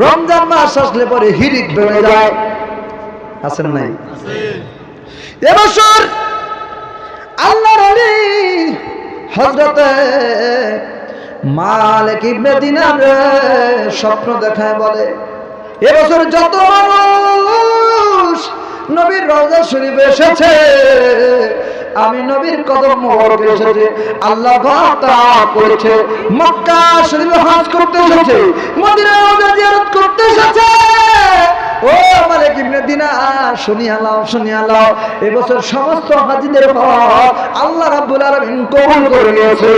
রমজান মাস আসলে পরে হিরিক বেড়ে যায়। আছেন নাই? এবছর আল্লাহ রলি হজরতে মালিক ইবনে দিনার স্বপ্ন দেখায় বলে, এবছর যত মানুষ নবীর রওজা শরীফে এসেছে আমি নবীর কদম মোবারকে এসেছে। আল্লাহ তা করেছে। মক্কা করতে এসেছে। করতে এসেছে। ও ইবনে এবছর সমস্ত হাজিদের হজ আল্লাহ রাব্বুল আলামিন কবুল করে নিয়েছে।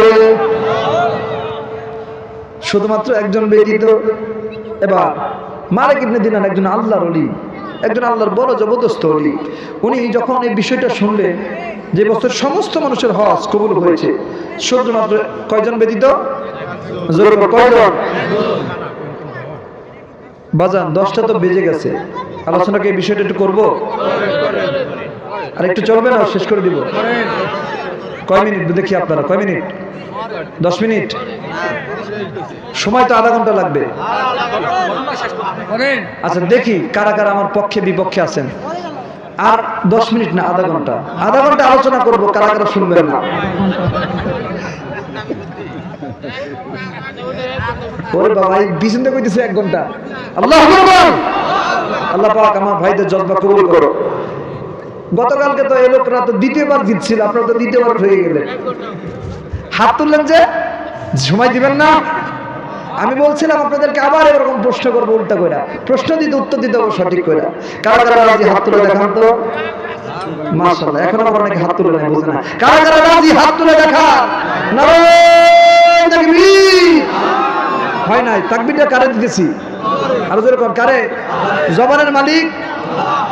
শুধুমাত্র একজন ব্যতীত এবার মালিক ইবনে দিনার একজন আল্লাহর অলি একজন আল্লাহর বড় জবরদস্ত অলি উনি যখন এই বিষয়টা শুনলেন যে বছর সমস্ত মানুষের হজ কবুল হয়েছে শুধুমাত্র কয়জন ব্যতীত? বাজান, দশটা তো বেজে গেছে। আলোচনাকে এই বিষয়টা একটু করব? আর একটু চলবে না? শেষ করে দিব। কয় মিনিট? দেখি আপনারা, কয় মিনিট? দশ মিনিট? সময় তো আধা ঘণ্টা লাগবে। আচ্ছা দেখি কারা কারা আমার পক্ষে বিপক্ষে আছেন। আর দশ মিনিট না, আধা ঘণ্টা। আধা ঘণ্টা আলোচনা করব, কারা কারা শুনবেন না। ওরে বাবা এই বিচিন্তা কইতেছে এক ঘণ্টা। আল্লাহ আল্লাহ পাক আমার ভাইদের জজবা কবুল করো গতকালকে তো এই লোকরা তো দ্বিতীয়বার জিতছিল, আপনারা তো দ্বিতীয়বার হয়ে গেলেন। হাত তুললেন যে সময় দিবেন না। আমি বলছিলাম, আপনাদেরকে আবার এরকম প্রশ্ন করব, উল্টা করে প্রশ্ন দিতে, উত্তর দিতে হবে সঠিক করে কারা কারা রাজি, হাত তুলে দেখান তো। এখন আবার অনেকে হাত তুলে নেয় বুঝে না। কারা কারা রাজি, হাত তুলে দেখা নারায়ণ হয় নাই, তাকবীরটা কারে দিতেছি? আরও জোরে কর কারে? জবানের মালিক।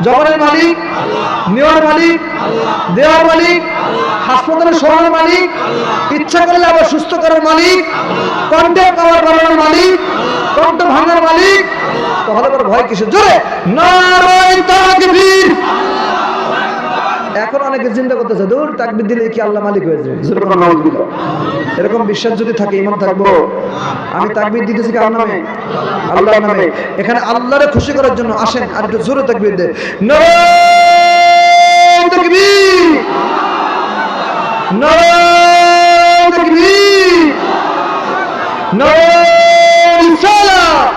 জবানের মালিক, নেওয়ার মালিক, দেওয়ার মালিক হাসপাতালে সরানোর মালিক, ইচ্ছা করলে আবার সুস্থ করার মালিক, কণ্ঠে পাওয়ার বাড়ানোর মালিক, কণ্ঠ ভাঙার মালিক তাহলে ভয় কিসের? জোরে, নারায়ণ তাকবীর এখন অনেকে চিন্তা করতেছে। দূর তাকবির দিলে কি আল্লাহ মালিক হয়ে যাবে। এরকম বিশ্বাস যদি থাকে ইমান থাকব। আমি তাকবির দিতেছি কার নামে? আল্লাহর নামে। এখানে আল্লাহরে খুশি করার জন্য আসেন আর একটু জোরে তাকবির দে নারায়ণ তাকবীর! নারায়ণ তাকবীর নারায়ণ রিসালাত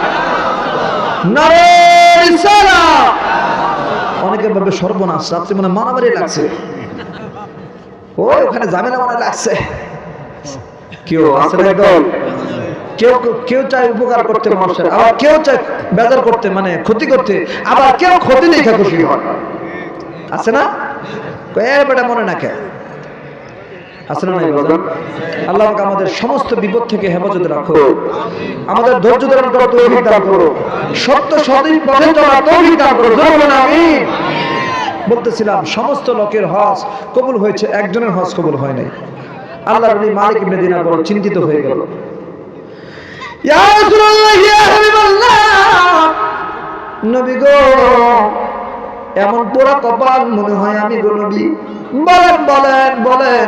নারায়ণ রিসালাত অনেকের ভাবে সর্বনাশ রাত্রি মনে মারামারি লাগছে। ও ওখানে ঝামেলা মারা লাগছে। কেউ আছে না কেউ কেউ চায় উপকার করতে মানুষের আবার কেউ চায় বেজার করতে মানে ক্ষতি করতে আবার কেউ ক্ষতি দেখে খুশি হয়। আছে না? বেটা মনে না আল্লাহ আমাদের সমস্ত বিপদ থেকে হেফাজতে রাখো। আমাদের ধৈর্য ধারণ তৌফিক দান করো। সত্য সঠিক পথে চলার তৌফিক দান করো। আমিন। বলতেছিলাম সমস্ত লোকের হজ কবুল হয়েছে একজনের হজ কবুল হয় নাই। আল্লাহ নবী মালিক ইবনে দিনার বড় চিন্তিত হয়ে গেল। ইয়া রাসূলুল্লাহ ইয়া হাবিবাল্লাহ। নবী গো এমন পোড়া কপাল মনে হয় আমি গো নবী। বলেন বলেন বলেন।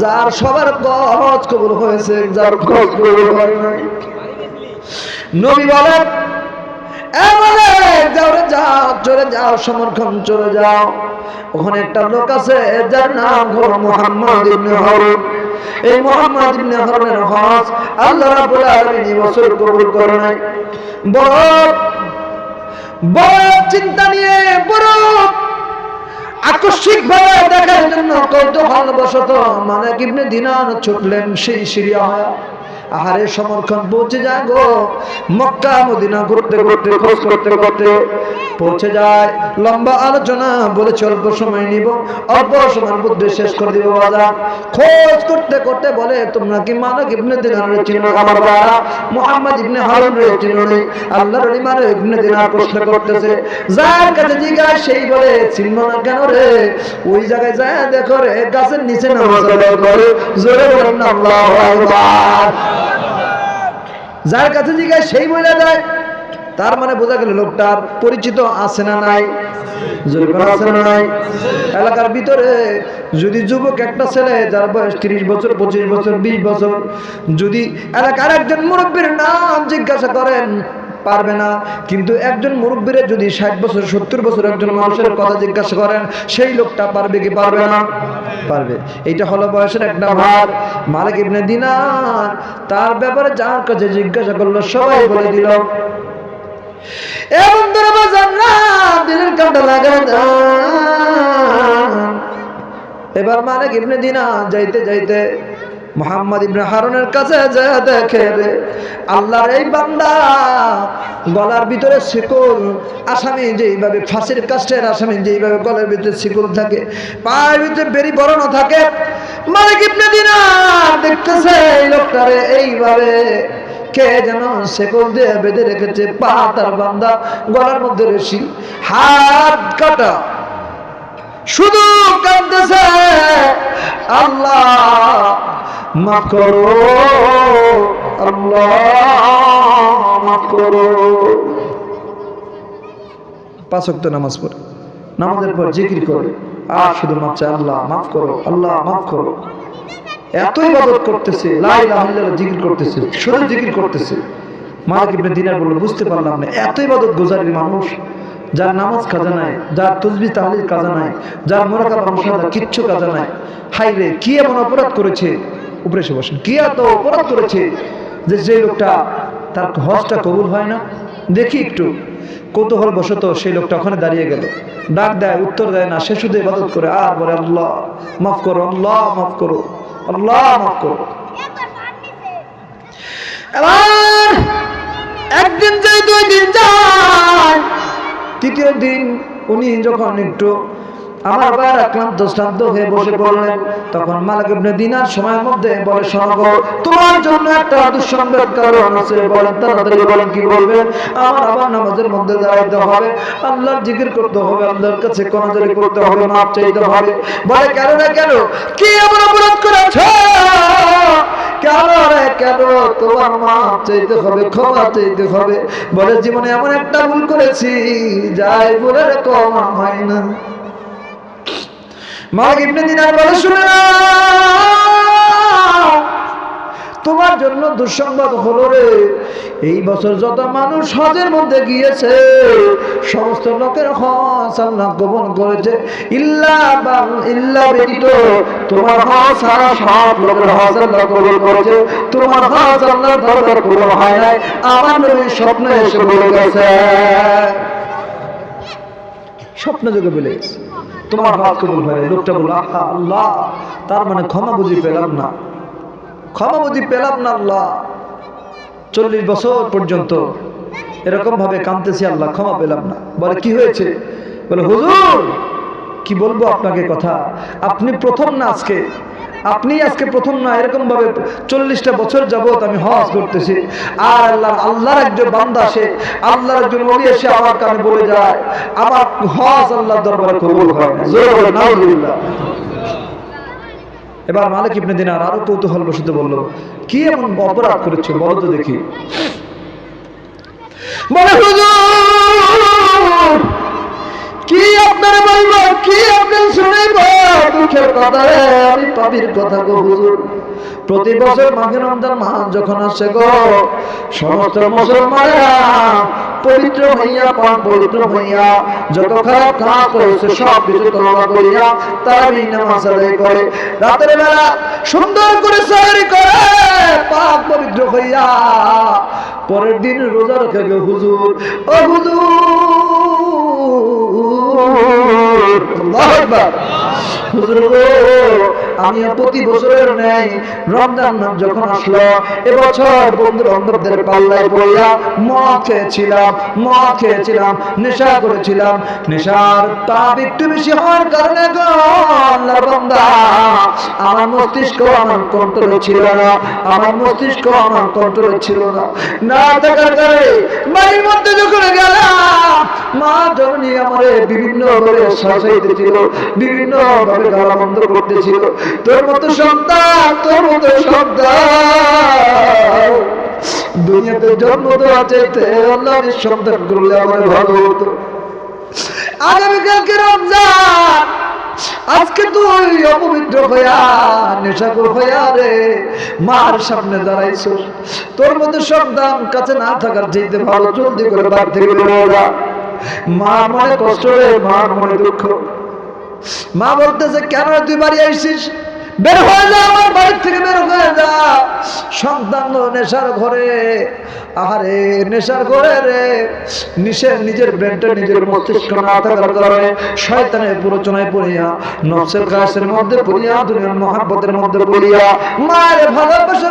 যার সবার হজ কবুল হয়েছে যার হজ কবুল হয় নাই। নবী বলেন যাও যাও চলে যাও সমর্থন চলে যাও। ওখানে একটা লোক আছে যার নাম হলো মোহাম্মদ ইবনে হারুন। এই মোহাম্মদ ইবনে হারুনের হজ আল্লাহ রাব্বুল আলামিন এই বছর কবুল করে নাই। বড় বড় চিন্তা নিয়ে বড় আকস্মিক ভাবে দেখার জন্য কৌতূহল বশত মানে ইবনে দিনার ছুটলেন সেই সিরিয়া আহারে সমর্থন পৌঁছে যায় গো। মক্কা, মদিনা ঘুরতে ঘুরতে, খোঁজ করতে করতে পৌঁছে যায়। লম্বা আলোচনা, বলেছে অল্প সময় নিব, অল্প সময়ের মধ্যে শেষ করে দিব বাজার। খোঁজ করতে করতে বলে, তোমরা কি মানক ইবনে দিনার চিনো? আমার বাবা মুহাম্মদ ইবনে হারুন রে চিনো নেই আল্লাহর ইমান ইবনে দিনার প্রশ্ন করতেছে, যার কাছে জিজ্ঞাসা সেই বলে, চিনব না কেন রে? ওই জায়গায় যায় দেখো রে, গাছের নিচে নামাজ আদায় করে। জোরে বলেন, আল্লাহু আকবার। যার কাছে জিজ্ঞাসা সেই বলে যায় তার মানে বোঝা গেল লোকটার পরিচিত আছে না নাই। আছে না নাই? এলাকার ভিতরে যদি যুবক একটা ছেলে, যার বয়স তিরিশ বছর, পঁচিশ বছর, বিশ বছর, যদি এলাকার একজন মুরব্বীর নাম জিজ্ঞাসা করেন পারবে না। কিন্তু একজন মুরব্বীর যদি ষাট বছর, সত্তর বছর একজন মানুষের কথা জিজ্ঞাসা করেন, সেই লোকটা পারবে কি পারবে না? পারবে। এইটা হলো বয়সের একটা ভার। মালিক ইবনে দিনার তার ব্যাপারে যার কাছে জিজ্ঞাসা করল, সবাই বলে দিল। এবার মালিক ইবনে দিনা যাইতে যাইতে মোহাম্মদ ইবনে হারুনের কাছে যা দেখে রে, আল্লাহর এই বান্দা গলার ভিতরে শিকল, আসামি যেইভাবে ফাঁসির কাষ্টের আসামি যেইভাবে গলার ভিতরে শিকল থাকে, পায়ের ভিতরে বেরি বরণও থাকে, মালিক ইবনে দিনা দেখতেছে এই লোকটারে, এইভাবে কে যেন শেকল দিয়ে বেঁধে রেখেছে, পা তার বান্দা গলার মধ্যে রশি, হাত কাটা, শুধু কাঁদতেছে, আল্লাহ মাফ করো। মাফ করো। নামাজ পড়ে। নামাজের পর জিকির করে। আর শুধু আল্লাহ মাফ করো, আল্লাহ মাফ করো। করতেছে, লা ইলাহা জিকির করতেছে শুধু জিকির করতেছে। মালিক ইবনে দিনার বলল, বুঝতে পারলাম না, এত ইবাদত গুজারি মানুষ, যার নামাজ কাজা নাই, যার তসবি তাহলিল কাজা নাই, যার মুশাহাদা কিচ্ছু কাজা নাই। হাই রে, কি এমন অপরাধ করেছে? উপরে এসে বসেন। কি এত অপরাধ করেছে যে যে লোকটা তার হজটা কবুল হয় না? দেখি একটু। কৌতূহল বশত সেই লোকটা ওখানে দাঁড়িয়ে গেল। ডাক দেয়, উত্তর দেয়, না, সে শুধু ইবাদত করে। আর বলে, আল্লাহ, মাফ করো, আল্লাহ, মাফ করো, আল্লাহ, মাফ করো। একদিন তৃতীয় দিন উনি যখন একটু আমার আক্রান্ত শ্রান্ত হয়ে বসে পড়লেন। তখন মালিক ইবনে দিনার সময়ের মধ্যে বলে তোমার জন্য একটা দুঃসংবাদ কারণ আছে বলেন, তাড়াতাড়ি বলেন, কি বলবেন আমার আবার নামাজের মধ্যে দাঁড়াইতে হবে। আল্লাহর জিকির করতে হবে, আল্লাহর কাছে কোনাজারি করতে হবে মাপ চাইতে হবে। বলে, কেন না কেন? কি অপরাধ কেন রে, কেন? তোমার মাপ চাইতে হবে, ক্ষমা চাইতে হবে। বলে, জীবনে এমন একটা ভুল করেছি, যাই বলে ক্ষমা হয় না। মালিক ইবনে দিনার বলে, শুনে তোমার জন্য দুঃসংবাদ হলো রে। এই বছর যত মানুষ হজের মধ্যে গিয়েছে, সমস্ত লোকের হজ আল্লাহ গোপন করেছে। ইল্লা বাল, ইল্লা তোমার হজ সারা সব লোকের আল্লাহ করেছে। তোমার হজ আল্লাহর দরবার কবুল হয় নাই। আমার এসে বলে গেছে। স্বপ্ন যোগে বলে গেছে। তোমার হাত কবুল হয় লোকটা বলল, আহা, আল্লাহ, তার মানে ক্ষমা বুঝি পেলাম না। ক্ষমা বুঝি পেলাম না, আল্লাহ। চল্লিশ বছর পর্যন্ত এরকম ভাবে কাঁদতেছি, আল্লাহ, ক্ষমা পেলাম না। বলে, কি হয়েছে? বলে, হুজুর, কি বলব আপনাকে কথা? আপনি প্রথম না আজকে আপনি আজকে প্রথম না এরকম ভাবে চল্লিশটা বছর যাবত আমি হজ করতেছি। আর আল্লাহ আল্লাহর একজন বান্দা আসে আল্লাহর একজন ওলি এসে আমার কানে বলে যায়, আমার হজ আল্লাহর দরবারে কবুল হয় এবার মালিক ইবনে দিনার আরও কৌতূহল বসিত বলল, কি এমন অপরাধ করেছ বলো তো দেখি। বলে, হুজুর কি আপনার বলব কি আপনি শুনিব দুঃখের কথা রে, আমি পাপির কথা গো হুজুর। প্রতি বছর মাঘে রমজান মাস যখন আসে গো, সমস্ত মুসলমানেরা পবিত্র হইয়া পান পবিত্র হইয়া, যত খারাপ কাজ করেছে সব কিছু তওবা করিয়া তারা তারাবি নামাজ আদায় করে। রাতের বেলা সুন্দর করে সাহারি করে পাক পবিত্র হইয়া পরের দিন রোজা রেখে হুজুর। ও হুজুর! আমি প্রতি বছরের রমজান যখন আসলো, এবছর বন্ধু বান্ধবদের পাল্লায় মদ খেয়েছিলাম মদ খেয়েছিলাম, নেশা করেছিলাম। নেশার তাপ একটু বেশি হওয়ার কারণে আমার মস্তিষ্ক আমার কন্ট্রোলে ছিল না, আমার মস্তিষ্ক আমার কন্ট্রোলে ছিল না। না থাকার কারণে বাড়ির মধ্যে যখন গেলাম, মা বিভিন্ন ভাবে শাসাইতেছিল বিভিন্ন ভাবে গালা বন্ধ করতেছিল। তোর মতো সন্তান, তোর মতো সন্তান। দুনিয়াতে জন্ম আল্লাহর সন্তান করলে আমার ভালো হতো। আগামীকালকে রমজান। আজকে তুই অপবিত্র হইয়া নেশাকুর হইয়া রে, মার সামনে দাঁড়াইছ তোর মধ্যে সন্তান কাছে না থাকার চাইতে ভালো, জলদি করে থেকে বেরো যা। মা মনে কষ্ট রে মা মনে দুঃখ। মা বলতেছে কেন তুই বাড়ি আইসিস বের হয়ে যা, আমার বাড়ি থেকে বের হয়ে যা। সন্তান নেশার ঘরে। নেশার ঘরে রে। নিজের ব্রেনটা নিজের মস্তিষ্ক না থাকার কারণে শয়তানের পড়িয়া, নফসের কাছের মধ্যে পড়িয়া, দুনিয়ার মহাব্বতের মধ্যে পড়িয়া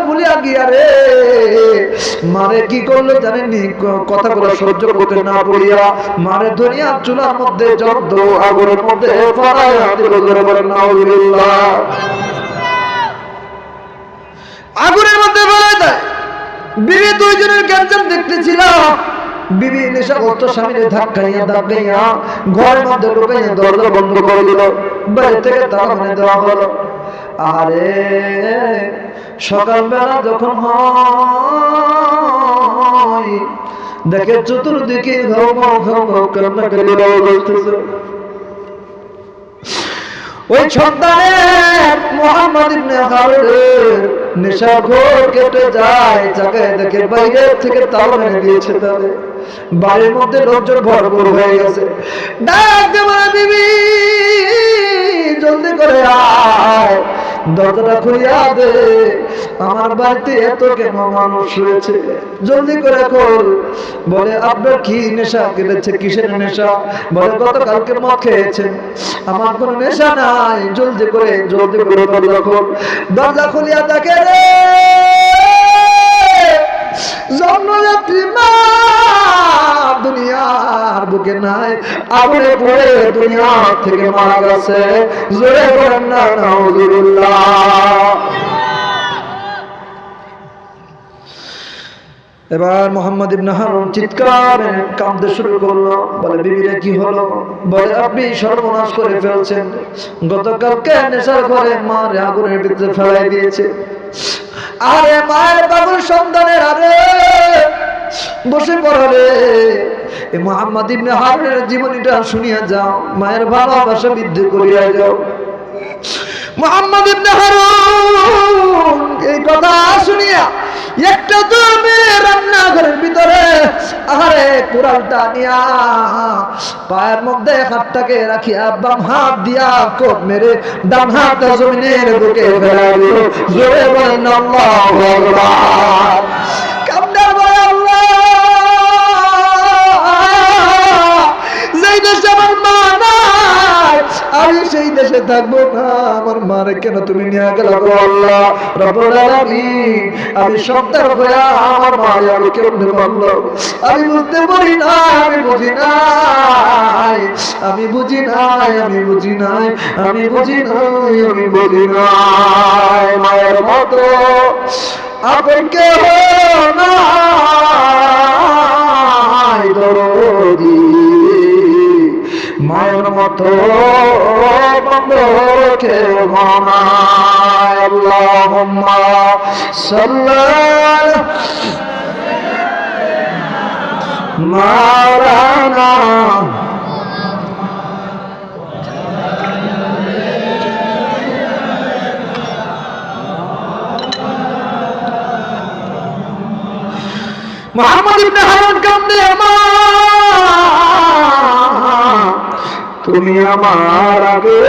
ভুলিয়া গিয়া রে। মারে কি করল জানেননি? ক- কথাগুলো সহ্য করতে না পড়িয়া, মারে দুনিয়া চুলার মধ্যে, জব্দ আগুনের মধ্যে আগুনের মধ্যে ফেলে দেয়, বিবি দুইজনের ক্যান্সার দেখতেছিল। বিবি ঘরের মধ্যে দরজা বন্ধ করে দিল। বাইরে থেকে মানে দেওয়া হলো। আরে, সকালবেলা যখন হয়, দেখে চতুর্দিকে ঘাও ঘাও ঘাও ঘাও কান্না ওই সন্তানের মোহাম্মদ হারুনের নেশাখোর কেটে যায়, যাকে দেখে বাইরে থেকে তাও মেনে দিয়েছে তাদের বাড়ির মধ্যে লোকজন ভরপুর হয়ে গেছে। ডাক দেবা দিবি জলদি করে আয়। দরজাটা খুলিয়া দে। আমার বাড়িতে এত কেন মানুষ রয়েছে? জলদি করে খোল। বলে, আপনার কি নেশা? কেটেছে কিসের নেশা? বলে, গতকালকে মদ খেয়েছেন। আমার কোনো নেশা নাই। জলদি করে জলদি করে দরজা খোল। দরজা খুলিয়া দেখে রে। জন্মযাত্রী মা! বুকে নাই। পড়ে দুনিয়া থেকে মারা গেছে। জোরে না এবার মোহাম্মদ ইবনে হারুন চিৎকার, কাঁদতে শুরু করল। বলে, বিবিরে, কি হলো? বলে, আপনি সর্বনাশ করে ফেলছেন। গতকালকে নেশার ঘরে মার আগুনের ভিতরে ফেলাই দিয়েছে। আরে, মায়ের পাগল সন্তানের আরে বসে পড়ালে এ মোহাম্মদ ইবনে হারুনের জীবনীটা শুনিয়া যাও, মায়ের ভালোবাসা বৃদ্ধি করিয়া যাও। মোহাম্মদ ইবনে হারুন, এই কথা শুনিয়া একটা তুমি রান্নাঘরের ভিতরে আহারে কুড়ালটা নিয়া পায়ের মধ্যে হাতটাকে রাখিয়া বাম হাত দিয়া কোপ মেরে ডান হাত জমিনের বুকে ফেলা জোরে বলেন, আল্লাহু আমি সেই মারে আমি সন্তান হইয়া আমার মা আমি কেমনে মানলো আমি বুঝতে পারি না আমি বুঝি নাই, আমি বুঝি নাই, আমি বুঝি আমি বুঝি নাই, আমি বুঝি মায়ের মতো আপন কেহ নাই দরদি। মায়ের মতো বন্ধ কেউ মানায় আল্লাহুম্মা সাল্লাল্লাহু। মাওলানা কান্দে তুমি আমার আগে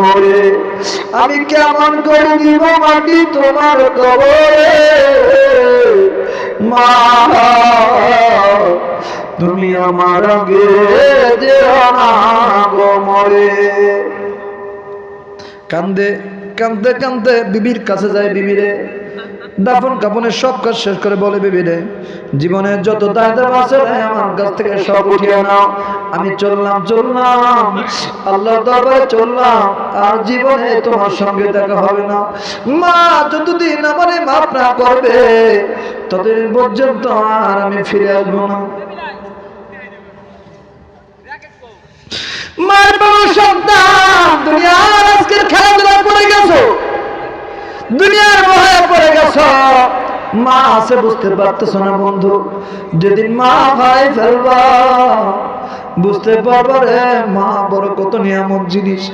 মরে। আমি কেমন করে দিব মাটি তোমার কবরে? মা, তুমি আমার আগে মরে। কান্দে কান্দতে কান্দতে বিবির কাছে যায় বিবিরে। দাফন কাপনের সব কাজ শেষ করে বলে বিবিরে জীবনের যত দায়িত্ব আছে আমার কাছ থেকে সব উঠিয়ে নাও। আমি চললাম চললাম আল্লাহ দরবারে চললাম, আর জীবনে তোমার সঙ্গে দেখা হবে না। মা যতদিন আমারে মাফ না করবে, ততদিন পর্যন্ত আর আমি ফিরে আসব না। মার বাবা সন্তান, দুনিয়ার আজকের খেলাধুলা পড়ে গেছো। গেছো মা আছে বুঝতে পারতেছো না বন্ধু? যেদিন মা ভাই ফেলবা বুঝতে পারবা রে মা বড় কত নিয়ামক জিনিস।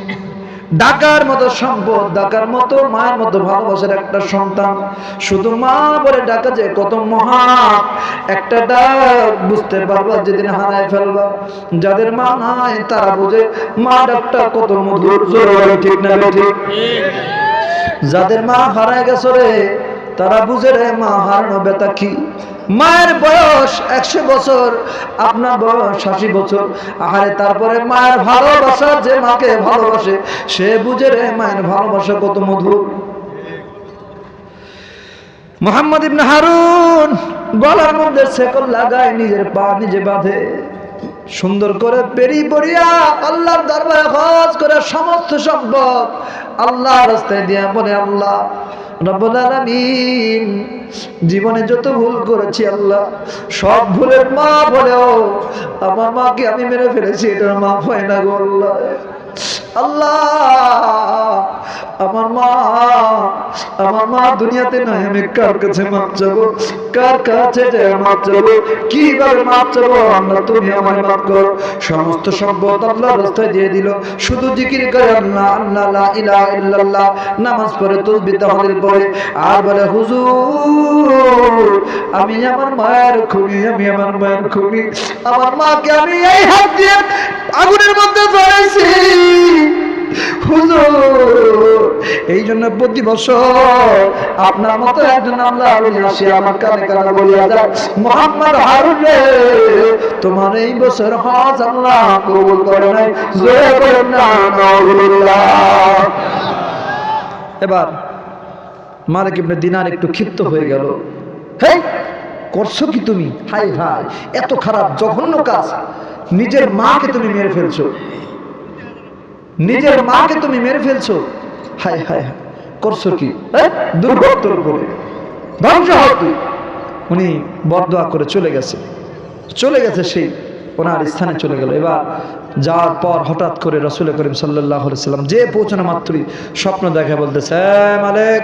ডাকার মতো সম্পদ ডাকার মতো মায়ের মতো ভালোবাসার একটা সন্তান। শুধু মা বলে ডাকা যে কত মহা। একটা ডাক বুঝতে পারবা যেদিন হারায় ফেলবা। যাদের মা নাই তারা বুঝে মা ডাকটা কত মধুর জোরে ঠিক না ঠিক। যাদের মা হারায় গেছে রে তারা বুঝে রে মা হারানো বেতা কি? মায়ের বয়স একশো বছর, আপনার বয়স আশি বছর। আহারে, তারপরে মায়ের ভালোবাসা যে মাকে ভালোবাসে, সে বুঝে রে মায়ের ভালোবাসা কত মধুর। মোহাম্মদ ইবনে হারুন গলার মধ্যে শেকল লাগায়, নিজের পা নিজে বাঁধে। সুন্দর করে পেরি পড়িয়া আল্লাহর দরবারে হজ করে সমস্ত সম্পদ আল্লাহ রাস্তায় দিয়া বলে আল্লাহ জীবনে যত ভুল করেছি আল্লাহ, সব ভুলের মা বলেও আমার মাকে আমি মেরে ফেলেছি, এটার মা হয় না গো আল্লাহ। আমার মা সমস্ত সম্পদ আল্লাহ রাস্তায় দিয়ে দিল। শুধু জিকির নামাজ পড়ে তসবিহ তাহলিল আর বলে, হুজুর, আমি আমার মায়ের খুনি, আমি আমার মায়ের খুনি। আমার মাকে আমি এই হাত দিয়ে আগুনের মধ্যে হুজুর, এই জন্য প্রতি বছর আপনার মতো একজন আল্লাহ বলি আসে আমার কানে কানে বলিয়া যায়, মোহাম্মদ হারুন তোমার এই বছর হজ আল্লাহ কবুল করে নাই। জোরে বলেন না এবার মালিক ইবনে দিনার একটু ক্ষিপ্ত হয়ে গেল। হেই, করছ কি তুমি? হাই হাই এত খারাপ, জঘন্য কাজ। নিজের মাকে তুমি মেরে ফেলছো। নিজের মাকে তুমি মেরে ফেলছো। হাই হাই হাই করছ কি? ধ্বংস হও তুই। উনি বরদোয়া করে চলে গেছে। চলে গেছে সেই ওনার স্থানে চলে গেল। এবার যাওয়ার পর হঠাৎ করে রসুল করিম সাল্লাহ সাল্লাম যে পৌঁছানো মাত্রই স্বপ্ন দেখে বলতেছে, "এ মালিক,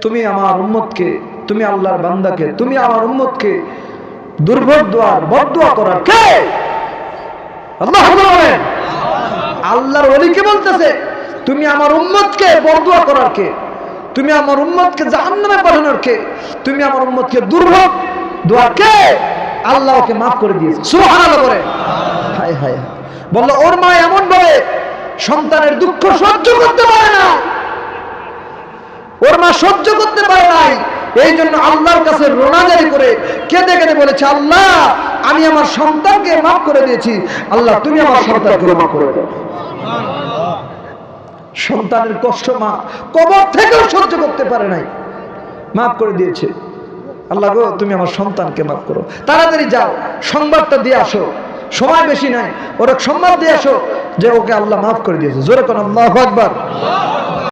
তুমি আমার উম্মতকে, তুমি আল্লাহর বান্দাকে, তুমি আমার উম্মতকে দুর্ভোগ দোয়ার বদোয়া করার কে? আল্লাহ বলেন। বলতেছে? তুমি আমার উম্মতকে বদুয়া করার কে? তুমি আমার উম্মতকে জাহান্নামে পাঠানোর কে? তুমি আমার উম্মতকে দুর্ভোগ দোয়া কে? আল্লাহ ওকে মাফ করে দিয়েছে। সুবহানাল্লাহ হায় হায় হায়। বলল, ওর মা এমন ভাবে সন্তানের দুঃখ সহ্য করতে পারে না। ওর মা সহ্য করতে পারে নাই। এই জন্য আল্লাহর কাছে রোনাজারি করে কেঁদে কেঁদে বলেছে আল্লাহ আমি আমার সন্তানকে মাফ করে দিয়েছি। আল্লাহ তুমি আমার সন্তানকে মাফ করে দাও। সন্তানের কষ্ট মা কবর থেকেও সহ্য করতে পারে নাই। মাফ করে দিয়েছে। আল্লাহ গো তুমি আমার সন্তানকে মাফ করো। তাড়াতাড়ি যাও সংবাদটা দিয়ে আসো। সময় বেশি নাই। ওরা সংবাদ দিয়ে আসো যে ওকে আল্লাহ মাফ করে দিয়েছে। জোরে কোন আল্লাহ আকবার।